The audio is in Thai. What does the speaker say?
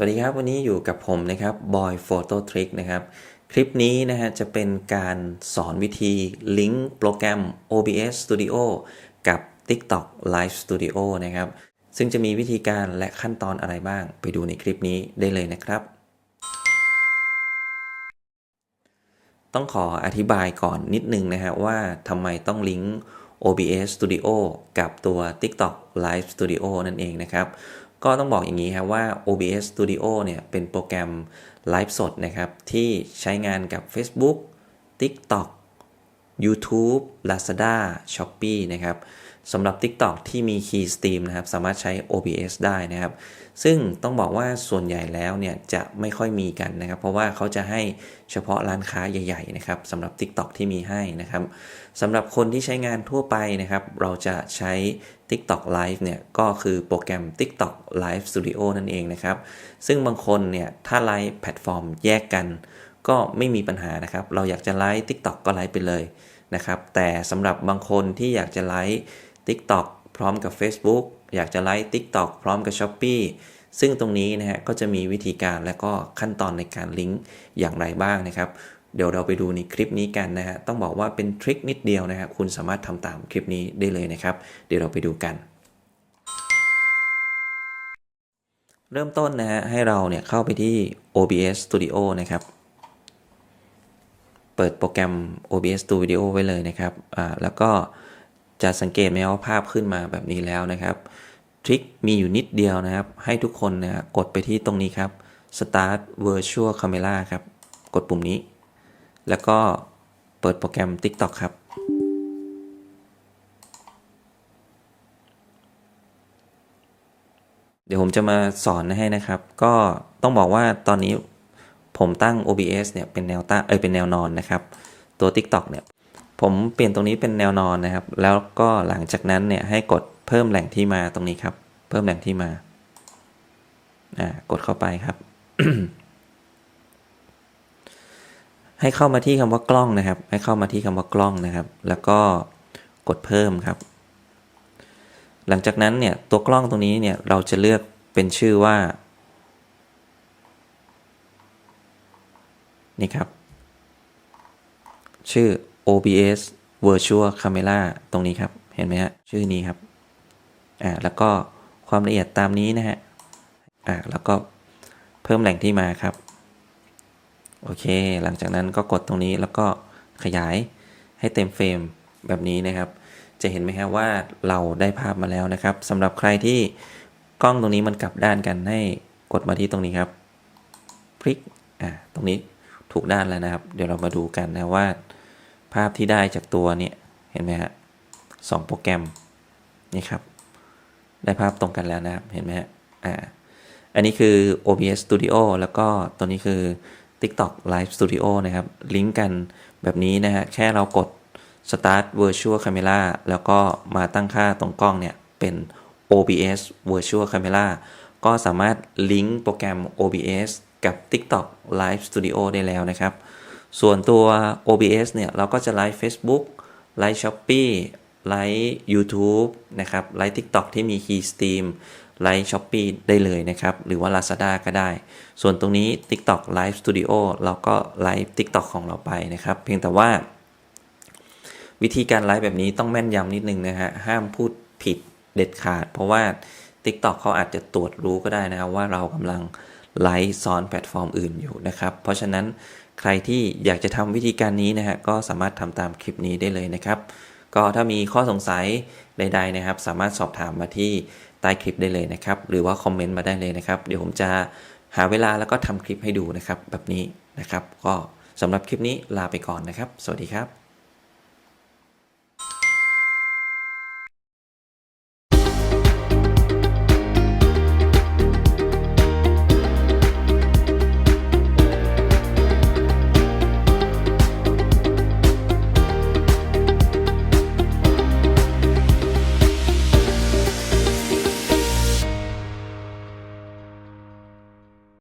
สวัสดีครับ วันนี้อยู่กับผมนะครับ Boy Photo Trick นะครับ คลิปนี้นะฮะจะเป็นการสอนวิธีลิงก์โปรแกรม OBS Studio กับ TikTok Live Studio นะครับ ซึ่งจะมีวิธีการและขั้นตอนอะไรบ้าง ไปดูในคลิปนี้ได้เลยนะครับ ต้องขออธิบายก่อนนิดนึงนะฮะว่าทำไมต้องลิงก์ OBS Studio กับตัว TikTok Live Studio นั่นเองนะครับ ก็ต้องบอกอย่างนี้ครับว่า OBS Studio เนี่ยเป็นโปรแกรมไลฟ์สดนะครับที่ใช้งานกับ Facebook TikTok YouTube Lazada Shopee นะครับสำหรับ TikTok ที่มี Key Stream นะครับ สามารถใช้ OBS ได้นะครับ ซึ่งต้องบอกว่าส่วนใหญ่แล้วเนี่ยจะไม่ค่อยมีกันนะครับ เพราะว่าเขาจะให้เฉพาะร้านค้าใหญ่ๆนะครับสำหรับ TikTok ที่มีให้นะครับสำหรับคนที่ใช้งานทั่วไปนะครับ เราจะใช้ TikTok Live เนี่ยก็คือโปรแกรม TikTok Live Studio นั่นเองนะครับ ซึ่งบางคนเนี่ยถ้าไลฟ์แพลตฟอร์มแยกกัน ก็ไม่มีปัญหานะครับ เราอยากจะไลฟ์ TikTok ก็ไลฟ์ไปเลยนะครับ แต่สำหรับบางคนที่อยากจะไลฟ์ TikTok พร้อมกับ Facebook อยากจะไลฟ์ TikTok พร้อมกับ Shopee ซึ่งตรงนี้นะฮะก็จะมีวิธีการและก็ขั้นตอนในการลิงก์อย่างไรบ้างนะครับ เดี๋ยวเราไปดูในคลิปนี้กันนะฮะต้องบอกว่าเป็นทริคนิดเดียวนะฮะคุณสามารถทำตามคลิปนี้ได้เลยนะครับ เดี๋ยวเราไปดูกัน เริ่มต้นนะฮะให้เราเนี่ยเข้าไปที่ OBS Studio นะครับ เปิดโปรแกรม OBS Studio ไว้เลยนะครับแล้วก็จะสังเกตไหมว่าภาพขึ้นมาแบบนี้แล้วนะครับ ทริคมีอยู่นิดเดียวนะครับ ให้ทุกคนนะกดไปที่ตรงนี้ครับ Start Virtual Camera ครับ กดปุ่มนี้ แล้วก็เปิดโปรแกรม TikTok ครับ เดี๋ยวผมจะมาสอนให้นะครับ ก็ต้องบอกว่าตอนนี้ ผมตั้ง OBS เนี่ยเป็นแนวตั้งเอ้ยเป็นแนวนอนนะครับ ตัว TikTok เนี่ยผมเปลี่ยนตรงนี้เป็นแนวนอนนะครับ แล้วก็หลังจากนั้นเนี่ยให้กดเพิ่มแหล่งที่มาตรงนี้ครับ เพิ่มแหล่งที่มาอ่ากดเข้าไปครับ ให้เข้ามาที่คำว่ากล้องนะครับ ให้เข้ามาที่คำว่ากล้องนะครับ แล้วก็กดเพิ่มครับ หลังจากนั้นเนี่ยตัวกล้องตรงนี้เนี่ยเราจะเลือกเป็นชื่อว่า นี่ครับ ชื่อ OBS Virtual Camera ตรงนี้ครับ เห็นไหมฮะ ชื่อนี้ครับ อ่า แล้วก็ความละเอียดตามนี้นะฮะ อ่า แล้วก็เพิ่มแหล่งที่มาครับ โอเค หลังจากนั้นก็กดตรงนี้แล้วก็ขยายให้เต็มเฟรมแบบนี้นะครับ จะเห็นไหมครับว่าเราได้ภาพมาแล้วนะครับสำหรับใครที่กล้องตรงนี้มันกลับด้านกันให้กดมาที่ตรงนี้ครับ พลิก อ่า ตรงนี้ ถูกด้านแล้วนะครับ เดี๋ยวเรามาดูกันนะว่า ภาพที่ได้จากตัวเนี่ยเห็นไหมฮะสองโปรแกรมนี่ครับ ได้ภาพตรงกันแล้วนะครับ เห็นไหมฮะอ่าอันนี้คือ OBS Studio แล้วก็ตัวนี้คือ TikTok Live Studio นะครับ ลิงก์กันแบบนี้นะฮะแค่เรากด Start Virtual Camera แล้วก็มาตั้งค่าตรงกล้องเนี่ย เป็น OBS Virtual Camera ก็สามารถลิงก์โปรแกรม OBS กับ TikTok Live Studio ได้แล้วนะครับ ส่วนตัว OBS เนี่ย เราก็จะไลฟ์ Facebook ไลฟ์ Shopee ไลฟ์ YouTube นะครับ ไลฟ์ TikTok ที่มี Keystream ไลฟ์ Shopee ได้เลยนะครับ หรือว่า Lazada ก็ได้ ส่วนตรงนี้ TikTok Live Studio เราก็ไลฟ์ TikTok ของเราไปนะครับ เพียงแต่ว่า วิธีการไลฟ์แบบนี้ต้องแม่นยำนิดนึงนะฮะ ห้ามพูดผิดเด็ดขาด เพราะว่า TikTok เขาอาจจะตรวจรู้ก็ได้นะครับว่าเรากำลัง ไลฟ์ซ้อนแพลตฟอร์มอื่นอยู่นะครับ เพราะฉะนั้นใครที่อยากจะทำวิธีการนี้นะฮะก็สามารถทำตามคลิปนี้ได้เลยนะครับ ก็ถ้ามีข้อสงสัยใดๆนะครับ สามารถสอบถามมาที่ใต้คลิปได้เลยนะครับ หรือว่าคอมเมนต์มาได้เลยนะครับ เดี๋ยวผมจะหาเวลาแล้วก็ทำคลิปให้ดูนะครับแบบนี้นะครับ ก็สำหรับคลิปนี้ลาไปก่อนนะครับ สวัสดีครับ